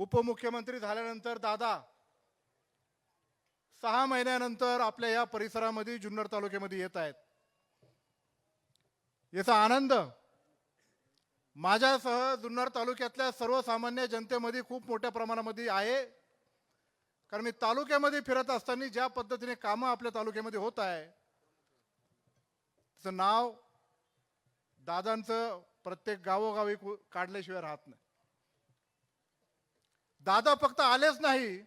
उपमुख्यमंत्री झाल्यानंतर दादा सहा महिन्यानंतर आपल्या या परिसरामध्ये जुन्नर तालुक्यामध्ये येत आहेत. याचा आनंद माझ्यासह जुन्नर तालुक्यातल्या सर्वसामान्य जनतेमध्ये खूप मोठ्या प्रमाणामध्ये आहे. कारण मी तालुक्यामध्ये फिरत असताना ज्या पद्धतीने कामं आपल्या तालुक्यामध्ये होत आहे त्याचं नाव दादांचं प्रत्येक गावोगावी काढल्याशिवाय राहत नाही. दादा फक्त आलेच नाही.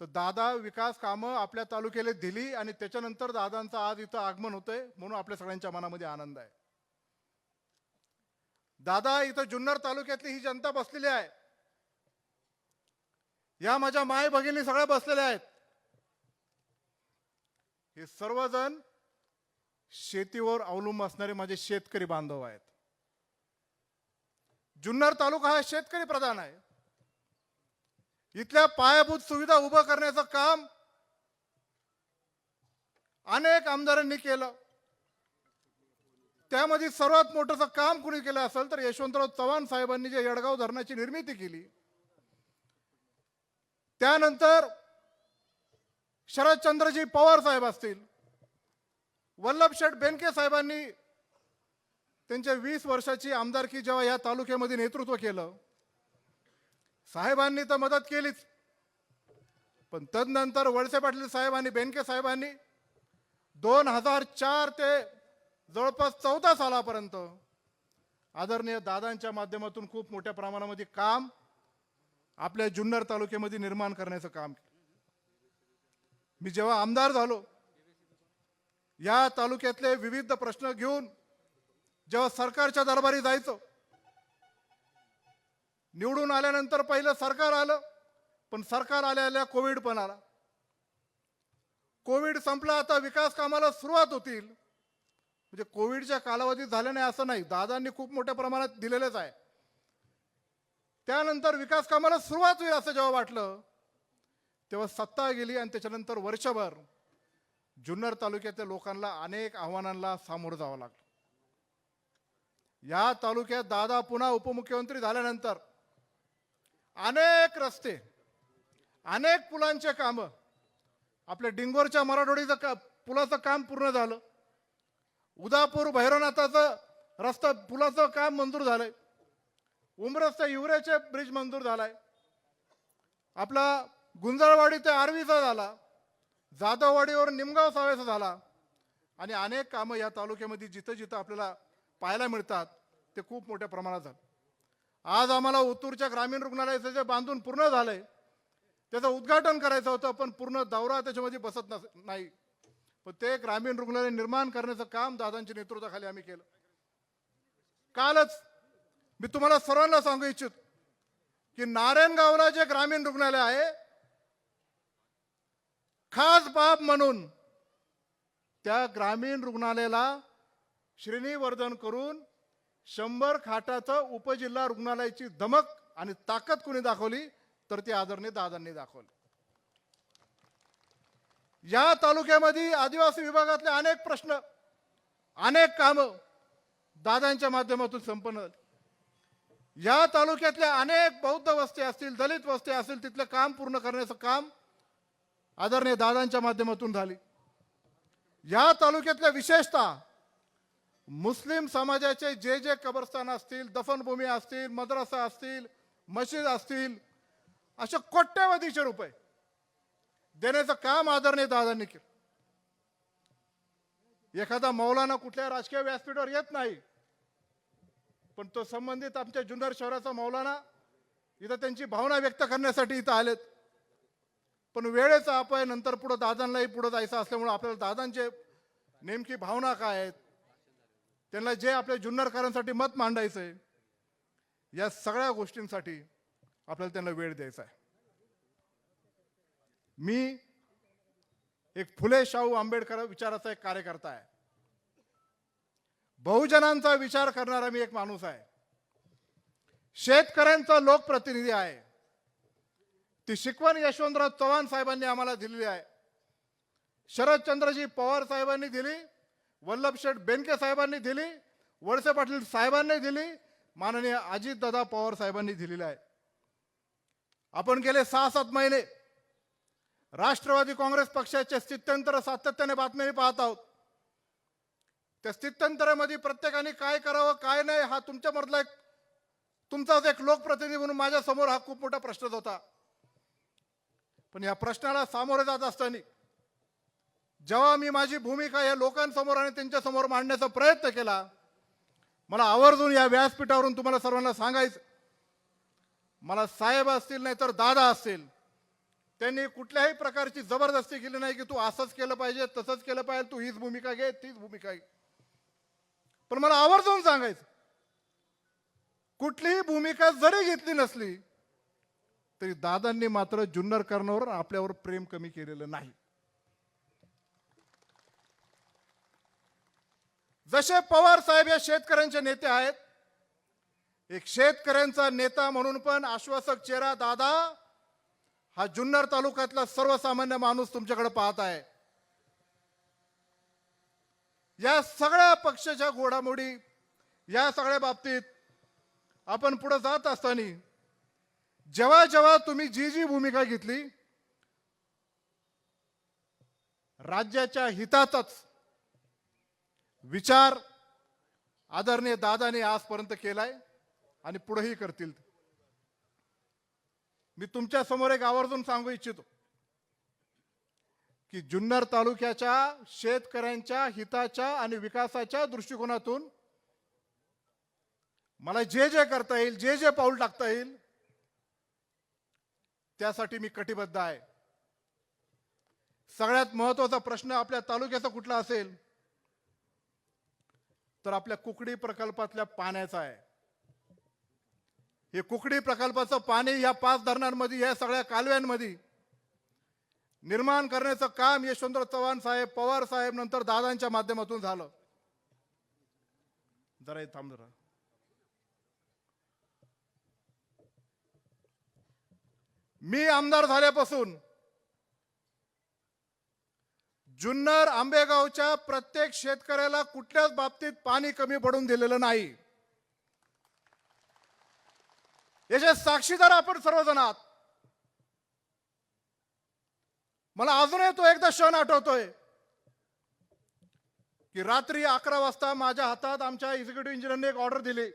तर दादा विकास कामं आपल्या तालुक्याला दिली आणि त्याच्यानंतर दादांचं आज इथं आगमन होतंय म्हणून आपल्या सगळ्यांच्या मनामध्ये आनंद आहे. दादा इथं जुन्नर तालुक्यातली ही जनता बसलेली आहे. या माझ्या माय भगिनी सगळ्या बसलेल्या आहेत. हे सर्वजण शेतीवर अवलंबून असणारे माझे शेतकरी बांधव आहेत. जुन्नर तालुका हा शेतकरी प्रधान आहे. इथल्या पायाभूत सुविधा उभं करण्याचं काम अनेक आमदारांनी केलं. त्यामध्ये सर्वात मोठं काम कुणी केलं असेल तर यशवंतराव चव्हाण साहेबांनी जे येडगाव धरणाची निर्मिती केली. त्यानंतर शरदचंद्रजी पवार साहेब असतील वल्लभ शेठ बेनके साहेबांनी त्यांच्या वीस वर्षाची आमदारकी जेव्हा या तालुक्यामध्ये नेतृत्व केलं साहेबांनी तर मदत केलीच. पण तदनंतर वळसे पाटील साहेबांनी बेनके साहेबांनी दोन हजार चार ते जवळपास चौदा सालापर्यंत आदरणीय दादांच्या माध्यमातून खूप मोठ्या प्रमाणामध्ये काम आपल्या जुन्नर तालुक्यामध्ये निर्माण करण्याचं काम केलं. मी जेव्हा आमदार झालो या तालुक्यातले विविध प्रश्न घेऊन जेव्हा सरकारच्या दरबारी जायचो निवडून आल्यानंतर पहिलं सरकार आलं पण सरकार आल्या आल्या कोविड पण आला. कोविड संपला आता विकास कामाला सुरुवात होतील. म्हणजे कोविडच्या कालावधीत झालं नाही असं नाही. दादांनी खूप मोठ्या प्रमाणात दिलेलंच आहे. त्यानंतर विकास कामाला सुरुवात होईल असं जेव्हा वाटलं तेव्हा सत्ता गेली आणि त्याच्यानंतर वर्षभर जुन्नर तालुक्यातल्या लोकांना अनेक आव्हानांना सामोरं जावं लागलं. या तालुक्यात दादा पुन्हा उपमुख्यमंत्री झाल्यानंतर अनेक रस्ते अनेक पुलांचे कामं. आपल्या डिंगोरच्या मराठवाडीचं का पुलाचं काम पूर्ण झालं. उदापूर भैरवनाथाचं रस्ता पुलाचं काम मंजूर झालंय. उमरस्ता युवरेचे ब्रिज मंजूर झालाय. आपला गुंजळवाडी ते आर्वीचा झाला. जाधववाडीवर निमगाव सावेचा झाला. आणि अनेक कामं या तालुक्यामध्ये जिथं जिथं आपल्याला पाहायला मिळतात ते खूप मोठ्या प्रमाणात झालं. आज आम्हाला उत्तूरच्या ग्रामीण रुग्णालयाचं जे बांधून पूर्ण झालंय त्याचं उद्घाटन करायचं होतं पण पूर्ण दौरा त्याच्यामध्ये बसत नस नाही. पण ते ग्रामीण रुग्णालय निर्माण करण्याचं काम दादांच्या नेतृत्वाखाली आम्ही केलं. कालच मी तुम्हाला सर्वांना सांगू इच्छितो की नारायणगावला जे ग्रामीण रुग्णालय आहे खास बाब म्हणून त्या ग्रामीण रुग्णालयाला श्रेणीवर्धन करून शंभर खाटाचं उपजिल्हा रुग्णालयाची धमक आणि ताकद कोणी दाखवली तर ती आदरणीय दादांनी दाखवली. या तालुक्यामध्ये आदिवासी विभागातले अनेक प्रश्न अनेक कामं दादांच्या माध्यमातून संपन्न झाली. या तालुक्यातल्या अनेक बौद्ध वस्ती असतील दलित वस्ती असतील तिथलं काम पूर्ण करण्याचं काम आदरणीय दादांच्या माध्यमातून झाली. या तालुक्यातल्या विशेषतः मुस्लिम समाजाचे जे जे कबरस्थान असतील दफनभूमी असतील मद्रसा असतील मशीद असतील अशा कोट्यवधीचे रुपये देण्याचं काम आदरणीय दादांनी केलं. एखादा मौलाना कुठल्या राजकीय व्यासपीठावर येत नाही पण तो संबंधित आमच्या जुन्नर शहराचा मौलाना इथं त्यांची भावना व्यक्त करण्यासाठी इथं आलेत. पण वेळेचा अपाय नंतर पुढं दादांनाही पुढं जायचं असल्यामुळे आपल्याला दादांचे नेमकी भावना काय आहेत? त्यांना जे आपल्या जुन्नरकरांसाठी मत मांडायचं आहे या सगळ्या गोष्टींसाठी आपल्याला त्यांना वेळ द्यायचा आहे. मी एक फुले शाहू आंबेडकर विचाराचा एक कार्यकर्ता आहे. बहुजनांचा विचार करणारा मी एक माणूस आहे. शेतकऱ्यांचा लोकप्रतिनिधी आहे. ती शिकवण यशवंतराव चव्हाण साहेबांनी आम्हाला दिलेली आहे. शरदचंद्रजी पवार साहेबांनी दिली. वल्लभ शेठ बेनके साहेबांनी दिली वळसे पाटील साहेबांनी दिली माननीय अजितदादा पवार साहेबांनी दिलेला आहे. आपण गेले सहा सात महिने राष्ट्रवादी काँग्रेस पक्षाचे स्थित्यंतर सातत्याने बातम्याही पाहत आहोत. त्या स्थित्यंतरामध्ये प्रत्येकाने काय करावं काय नाही हा तुमच्यामधला एक तुमचाच एक लोकप्रतिनिधी म्हणून माझ्यासमोर हा खूप मोठा प्रश्नच होता. पण या प्रश्नाला सामोरे जात असताना जेव्हा मी माझी भूमिका या लोकांसमोर आणि त्यांच्यासमोर मांडण्याचा प्रयत्न केला मला आवर्जून या व्यासपीठावरून तुम्हाला सर्वांना सांगायचं मला साहेब असतील नाही तर दादा असतील त्यांनी कुठल्याही प्रकारची जबरदस्ती केली नाही की तू असंच केलं पाहिजे तसंच केलं पाहिजे तू हीच भूमिका घे तीच भूमिका घे. पण मला आवर्जून सांगायचं कुठलीही भूमिका जरी घेतली नसली तरी दादांनी मात्र जुन्नर करण्यावर आपल्यावर प्रेम कमी केलेलं नाही. जसे पवार साहेब या शेतकऱ्यांचे नेते आहेत एक शेतकऱ्यांचा नेता म्हणून पण आश्वासक चेहरा दादा हा जुन्नर तालुक्यातला सर्वसामान्य माणूस तुमच्याकडे पाहत आहे. या सगळ्या पक्षाच्या घोडामोडी या सगळ्या बाबतीत आपण पुढे जात असताना जेव्हा जेव्हा तुम्ही जी जी भूमिका घेतली राज्याच्या हितातच विचार आदरणीय दादाने आजपर्यंत केलाय आणि पुढेही करतील. मी तुमच्यासमोर एक आवर्जून सांगू इच्छितो की जुन्नर तालुक्याच्या शेतकऱ्यांच्या हिताच्या आणि विकासाच्या दृष्टिकोनातून मला जे जे करता येईल जे जे पाऊल टाकता येईल त्यासाठी मी कटिबद्ध आहे. सगळ्यात महत्त्वाचा प्रश्न आपल्या तालुक्याचा कुठला असेल? तर आपल्या कुकडी प्रकल्पातल्या पाण्याचा आहे. हे कुकडी प्रकल्पाचं पाणी या पाच धरणांमध्ये या सगळ्या कालव्यांमध्ये निर्माण करण्याचं काम यशवंतराव चव्हाण साहेब पवार साहेब नंतर दादांच्या माध्यमातून झालं. जरा थांब जरा. मी आमदार झाल्यापासून जुन्नर आंबेगावच्या प्रत्येक शेतकऱ्याला कुठल्याच बाबतीत पाणी कमी पडून दिलेलं नाही. याचे साक्षीदार आपण सर्वजण आहात मला अजूनही तो एकदा क्षण आठवतोय. की रात्री अकरा वाजता माझ्या हातात आमच्या एक्झिक्युटिव्ह इंजिनियरने एक ऑर्डर दिली.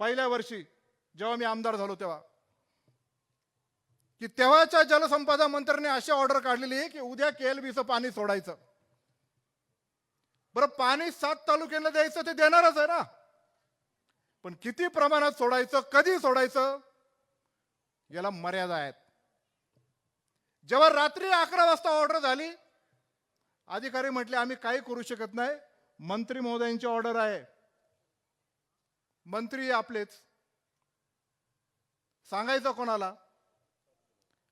पहिल्या वर्षी जेव्हा मी आमदार झालो तेव्हा. की तेव्हाच्या जलसंपदा मंत्र्याने अशी ऑर्डर काढलेली आहे की उद्या केएलबीचं पाणी सोडायचं. बरं पाणी सात तालुक्यांना द्यायचं ते देणारच आहे ना. पण किती प्रमाणात सोडायचं कधी सोडायचं याला मर्यादा आहेत. जेव्हा रात्री अकरा वाजता ऑर्डर झाली अधिकारी म्हटले आम्ही काही करू शकत नाही मंत्री महोदयांची ऑर्डर आहे. मंत्री आपलेच. सांगायचं कोणाला?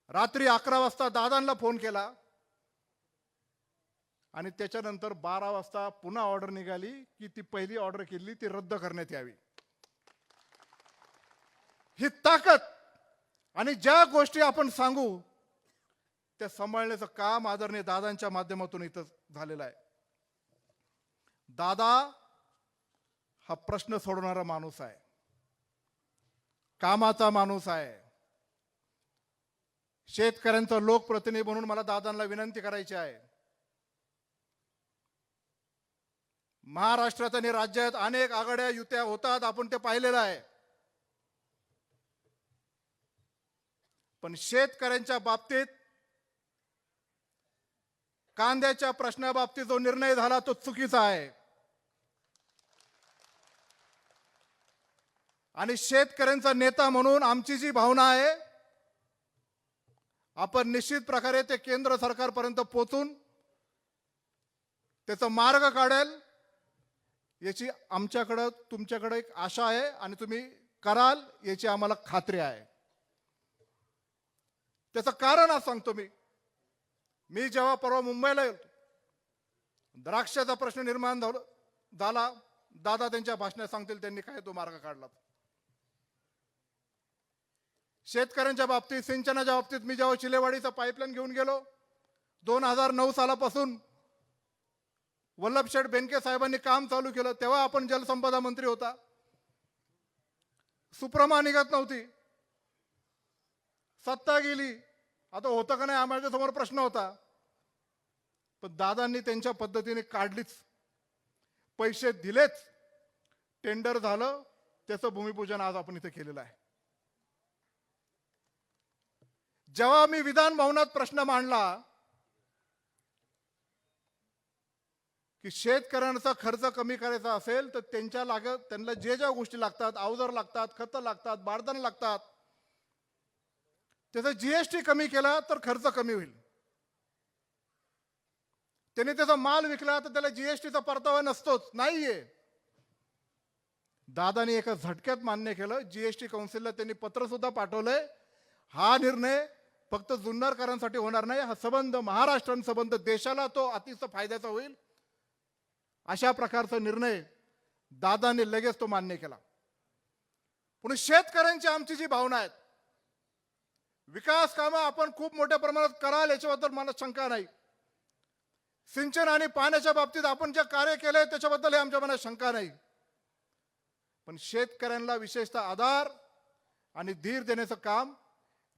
रात्री अकरा वाजता दादांना फोन केला. आणि त्याच्यानंतर बारा वाजता पुन्हा ऑर्डर निघाली की ती पहिली ऑर्डर केली ती रद्द करण्यात यावी. ही ताकद आणि ज्या गोष्टी आपण सांगू त्या सांभाळण्याचं काम आदरणीय दादांच्या माध्यमातून इथं झालेलं आहे. दादा हा प्रश्न सोडवणारा माणूस आहे. कामाचा माणूस आहे. शेतकऱ्यांचा लोकप्रतिनिधी म्हणून मला दादांना विनंती करायची आहे. महाराष्ट्रात आणि राज्यात अनेक आघाड्या युत्या होतात आपण ते पाहिलेलं आहे. पण शेतकऱ्यांच्या बाबतीत कांद्याच्या प्रश्नाबाबतीत जो निर्णय झाला तो चुकीचा आहे. आणि शेतकऱ्यांचा नेता म्हणून आमची जी भावना आहे आपण निश्चित प्रकारे ते केंद्र सरकारपर्यंत पोचून त्याचा मार्ग काढेल याची आमच्याकडं तुमच्याकडे एक आशा आहे आणि तुम्ही कराल याची आम्हाला खात्री आहे. त्याचं कारण आज सांगतो मी. मी जेव्हा परवा मुंबईला गेलो द्राक्षाचा प्रश्न निर्माण झाला झाला. दादा त्यांच्या भाषणात सांगतील त्यांनी काय तो मार्ग काढला. शेतकऱ्यांच्या बाबतीत सिंचनाच्या बाबतीत मी जेव्हा चिलेवाडीचा पाईपलाईन घेऊन गेलो दोन हजार नऊ सालापासून वल्लभशेठ बेनके साहेबांनी काम चालू केलं तेव्हा आपण जलसंपदा मंत्री होता. सुप्रमा निघत नव्हती. सत्ता गेली. आता होतं का नाही आम्हाला समोर प्रश्न होता. पण दादांनी त्यांच्या पद्धतीने काढलीच. पैसे दिलेच. टेंडर झालं. त्याचं भूमिपूजन आज आपण इथे केलेलं आहे. जेव्हा मी विधान भवनात प्रश्न मांडला की शेतकऱ्यांचा खर्च कमी करायचा असेल तर त्यांच्या लागत त्यांना जे ज्या गोष्टी लागतात अवजार लागतात खतं लागतात बारदान लागतात त्याचा जीएसटी कमी केला तर खर्च कमी होईल. त्याने त्याचा माल विकला तर त्याला जीएसटीचा परतावा नसतोच नाहीये. दादानी एका झटक्यात मान्य केलं जीएसटी काउन्सिलला त्यांनी पत्र सुद्धा पाठवलंय. हा निर्णय फक्त जुन्नरकरांसाठी होणार नाही. हा संबंध महाराष्ट्रान संबंध देशाला तो अतिशय फायद्याचा होईल. अशा प्रकारचा निर्णय दादाने लगेच तो मान्य केला. पण शेतकऱ्यांची आमची जी भावना आहेत विकास कामं आपण खूप मोठ्या प्रमाणात कराल याच्याबद्दल मला शंका नाही. सिंचन आणि पाण्याच्या बाबतीत आपण जे कार्य केलंय त्याच्याबद्दल आमच्या मनात शंका नाही. पण शेतकऱ्यांना विशेषतः आधार आणि धीर देण्याचं काम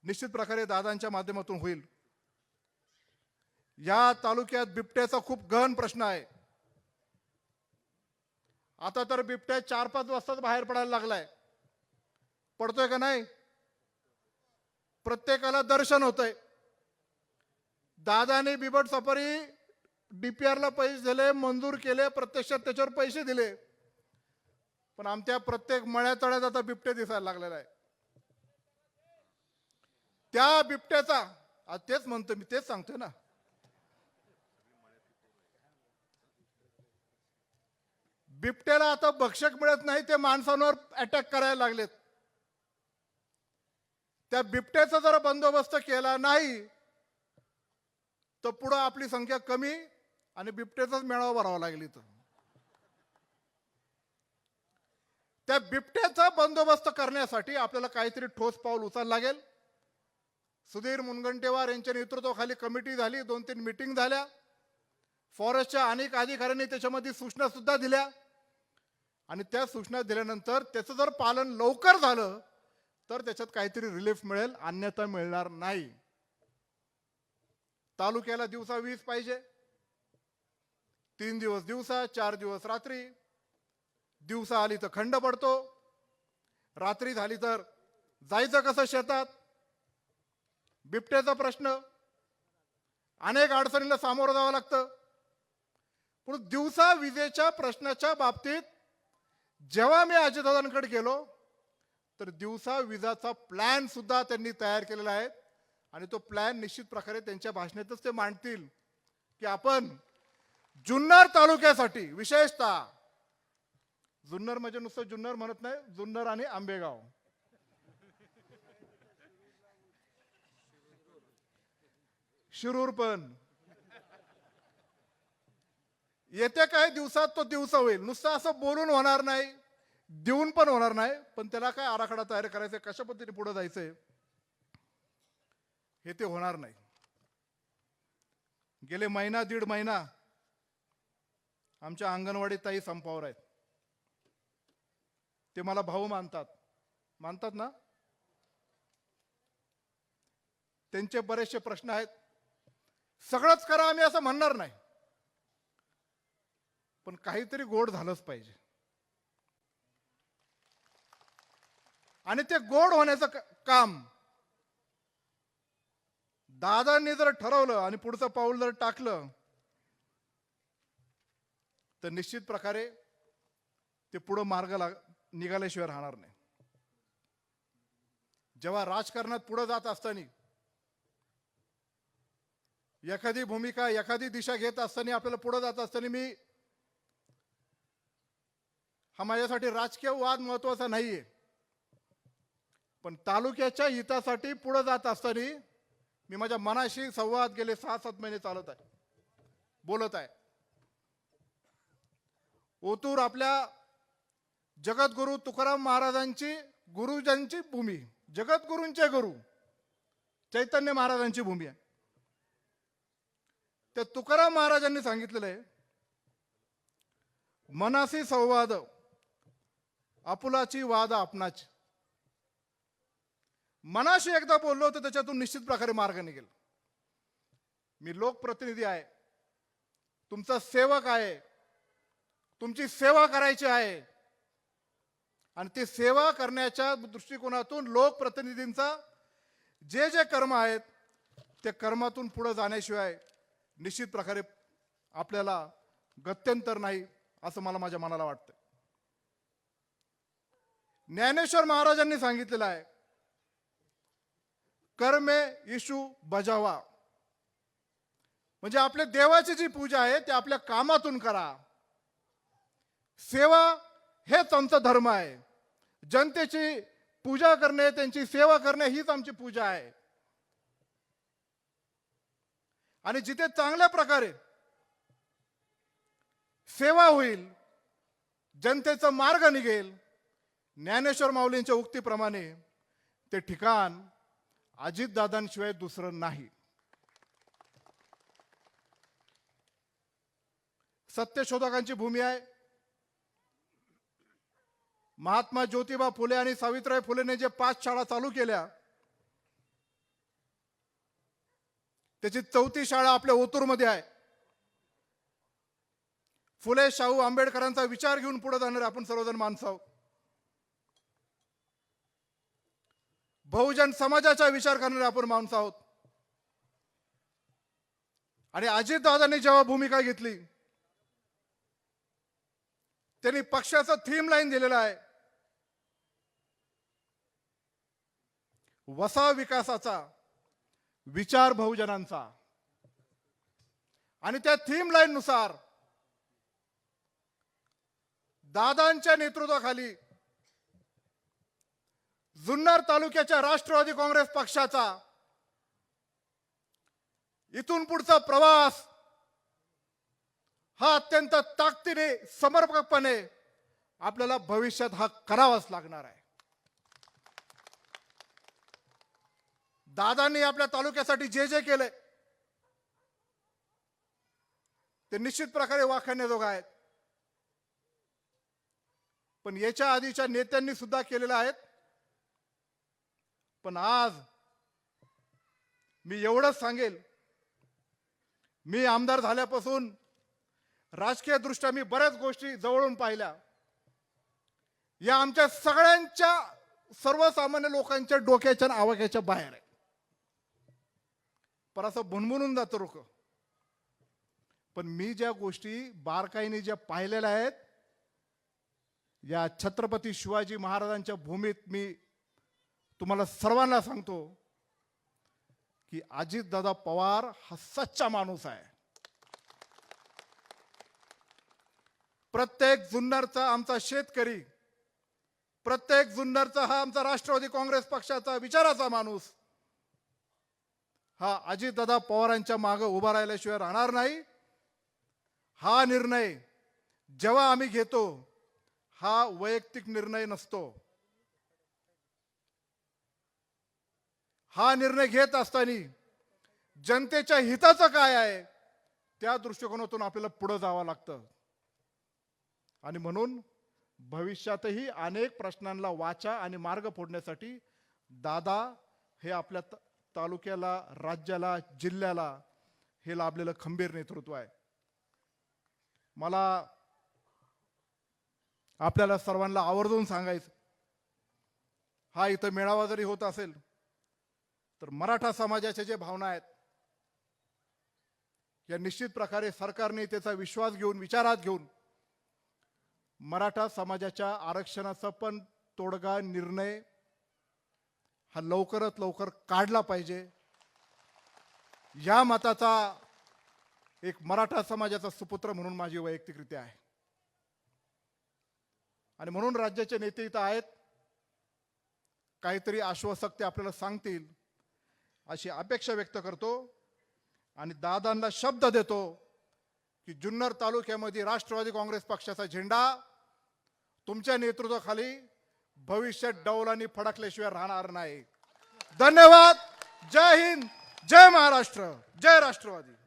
निश्चित प्रकारे दादांच्या माध्यमातून होईल. या तालुक्यात बिबट्याचा खूप गहन प्रश्न आहे. आता तर बिबट्या चार पाच वाजताच बाहेर पडायला लागलाय. पडतोय का नाही? प्रत्येकाला दर्शन होतंय. दादाने बिबट सफारी डीपीआरला पैसे दिले मंजूर केले प्रत्यक्षात त्याच्यावर पैसे दिले. पण आमच्या प्रत्येक मळ्या तळ्यात आता बिबटे दिसायला लागलेला आहे. त्या बिबट्याचा आज तेच म्हणतो मी तेच सांगतोय ना. बिबट्याला आता भक्षक मिळत नाही ते माणसांवर अटॅक करायला लागलेत. त्या बिबट्याचा जर बंदोबस्त केला नाही तर पुढं आपली संख्या कमी आणि बिबट्याचाच मेळावा भरावा लागेल इथं. त्या बिबट्याचा बंदोबस्त करण्यासाठी आपल्याला काहीतरी ठोस पाऊल उचलायला लागेल. सुधीर मुनगंटेवार यांच्या नेतृत्वाखाली कमिटी झाली दोन तीन मिटिंग झाल्या. फॉरेस्टच्या अनेक अधिकाऱ्यांनी त्याच्यामध्ये सूचना सुद्धा दिल्या. आणि त्या सूचना दिल्यानंतर त्याचं जर पालन लवकर झालं तर त्याच्यात काहीतरी रिलीफ मिळेल अन्यथा मिळणार नाही. तालुक्याला दिवसा वीज पाहिजे. तीन दिवस दिवसा चार दिवस रात्री. दिवसा आली तर खंड पडतो. रात्री झाली तर जायचं कसं शेतात? बिबट्याचा प्रश्न. अनेक अडचणीला सामोरं जावं लागतं. पण दिवसा विजेच्या प्रश्नाच्या बाबतीत जेव्हा मी अजितदादांकडे गेलो तर दिवसा विजाचा प्लॅन सुद्धा त्यांनी तयार केलेला आहे. आणि तो प्लॅन निश्चित प्रकारे त्यांच्या भाषणातच ते मांडतील की आपण जुन्नर तालुक्यासाठी विशेषतः जुन्नर म्हणजे नुसतं जुन्नर म्हणत नाही जुन्नर आणि आंबेगाव. शिरूरपण येत्या काही दिवसात तो दिवस होईल. नुसतं असं बोलून होणार नाही देऊन पण होणार नाही पण त्याला काय आराखडा तयार करायचा कशा पद्धतीने पुढे जायचंय हे ते होणार नाही. गेले महिना दीड महिना आमच्या अंगणवाडी ताई संपावर आहेत. ते मला भाऊ मानतात. मानतात ना? त्यांचे बरेचसे प्रश्न आहेत. सगळंच करा आम्ही असं म्हणणार नाही. पण काहीतरी गोड झालंच पाहिजे. आणि ते गोड होण्याचं काम दादांनी जर ठरवलं आणि पुढचं पाऊल जर टाकलं तर निश्चित प्रकारे ते पुढं मार्ग लाग निघाल्याशिवाय राहणार नाही. जेव्हा राजकारणात पुढं जात असताना एखादी भूमिका एखादी दिशा घेत असताना आपल्याला पुढे जात असताना मी हा माझ्यासाठी राजकीय वाद महत्त्वाचा नाहीये. पण तालुक्याच्या हितासाठी पुढे जात असताना मी माझ्या मनाशी संवाद गेले सहा सात महिने चालत आहे बोलत आहे. ओतूर आपल्या जगद्गुरु तुकाराम महाराजांची गुरुजांची भूमी जगद्गुरूंचे गुरु चैतन्य महाराजांची भूमी आहे. त्या तुकाराम महाराजांनी सांगितलेलं आहे मनासी संवाद आपुलाची वाद आपणाची. मनाशी एकदा बोललो तर त्याच्यातून निश्चित प्रकारे मार्ग निघेल. मी लोकप्रतिनिधी आहे तुमचा सेवक आहे तुमची सेवा करायची आहे आणि ती सेवा करण्याच्या दृष्टिकोनातून लोकप्रतिनिधींचा जे जे कर्म आहेत ते कर्मातून पुढे जाण्याशिवाय निश्चित प्रकारे आपल्याला गत्यंतर नाही असं मला माझ्या मनाला वाटतं ज्ञानेश्वर महाराजांनी सांगितलेलं आहे कर्मे इशू बजावा म्हणजे आपल्या देवाची जी पूजा आहे ते आपल्या कामातून करा. सेवा हेच आमचा धर्म आहे. जनतेची पूजा करणे त्यांची सेवा करणे हीच आमची पूजा आहे. आणि जिथे चांगल्या प्रकारे सेवा होईल जनतेचा मार्ग निघेल ज्ञानेश्वर माऊलींच्या उक्तीप्रमाणे ते ठिकाण अजितदादांशिवाय दुसरं नाही. सत्यशोधकांची भूमी आहे. महात्मा ज्योतिबा फुले आणि सावित्रीबाई फुलेने जे पाच शाळा चालू केल्या त्याची चौथी शाळा आपल्या ओतूरमध्ये आहे. फुले शाहू आंबेडकरांचा विचार घेऊन पुढे जाणार आपण सर्वजण माणसं आहोत. बहुजन समाजाचा विचार करणारे आपण माणसं आहोत. आणि अजितदादांनी जेव्हा भूमिका घेतली त्यांनी पक्षाचं थीम लाईन दिलेलं आहे. वसा विकासाचा. विचार बहुजनांचा. आणि त्या थीम लाईन नुसार दादांच्या नेतृत्वाखाली जुन्नर तालुक्याच्या राष्ट्रवादी काँग्रेस पक्षाचा इथून पुढचा प्रवास हा अत्यंत ताकदीने समर्पकपणे आपल्याला भविष्यात हा करावाच लागणार आहे. दादांनी आपल्या तालुक्यासाठी जे जे केले ते निश्चित प्रकारे वाखाणण्याजोग आहेत. पण याच्या आधीच्या नेत्यांनी सुद्धा केलेल्या आहेत. पण आज मी एवढंच सांगेल मी आमदार झाल्यापासून राजकीय दृष्ट्या मी बऱ्याच गोष्टी जवळून पाहिल्या. या आमच्या सगळ्यांच्या सर्वसामान्य लोकांच्या डोक्याच्या आणि आवाक्याच्या बाहेर आहे. पर असं भुणभुणून जातं लोक पण मी ज्या गोष्टी बारकाईने ज्या पाहिलेल्या आहेत या छत्रपती शिवाजी महाराजांच्या भूमीत मी तुम्हाला सर्वांना सांगतो की अजितदादा पवार हा सच्चा माणूस आहे. प्रत्येक जुन्नरचा आमचा शेतकरी प्रत्येक जुन्नरचा हा आमचा राष्ट्रवादी काँग्रेस पक्षाचा विचाराचा माणूस हा अजितदादा पवारांच्या मागे उभा राहिल्याशिवाय राहणार नाही. हा निर्णय जेव्हा आम्ही घेतो हा वैयक्तिक निर्णय नसतो. हा निर्णय घेत असताना जनतेच्या हिताचं काय आहे त्या दृष्टिकोनातून आपल्याला पुढं जावं लागतं. आणि म्हणून भविष्यातही अनेक प्रश्नांना वाचा आणि मार्ग फोडण्यासाठी दादा हे आपल्या तालुक्याला राज्याला जिल्ह्याला हे लाभलेलं खंबीर नेतृत्व आहे. मला आपल्याला सर्वांना आवर्जून सांगायचं हा इथं मेळावा जरी होत असेल तर मराठा समाजाच्या जे भावना आहेत या निश्चित प्रकारे सरकारने त्याचा विश्वास घेऊन विचारात घेऊन मराठा समाजाच्या आरक्षणाचा पण तोडगा निर्णय हा लवकरात लवकर काढला पाहिजे. या मताचा एक मराठा समाजाचा सुपुत्र म्हणून माझी वैयक्तिकरित्या आहे. आणि म्हणून राज्याचे नेते इथं आहेत. काहीतरी आश्वासक ते आपल्याला सांगतील अशी अपेक्षा व्यक्त करतो आणि दादांना शब्द देतो की जुन्नर तालुक्यामध्ये राष्ट्रवादी काँग्रेस पक्षाचा झेंडा तुमच्या नेतृत्वाखाली भविष्यात डौलांनी फडकल्याशिवाय राहणार नाही. धन्यवाद. जय हिंद. जय महाराष्ट्र. जय राष्ट्रवादी.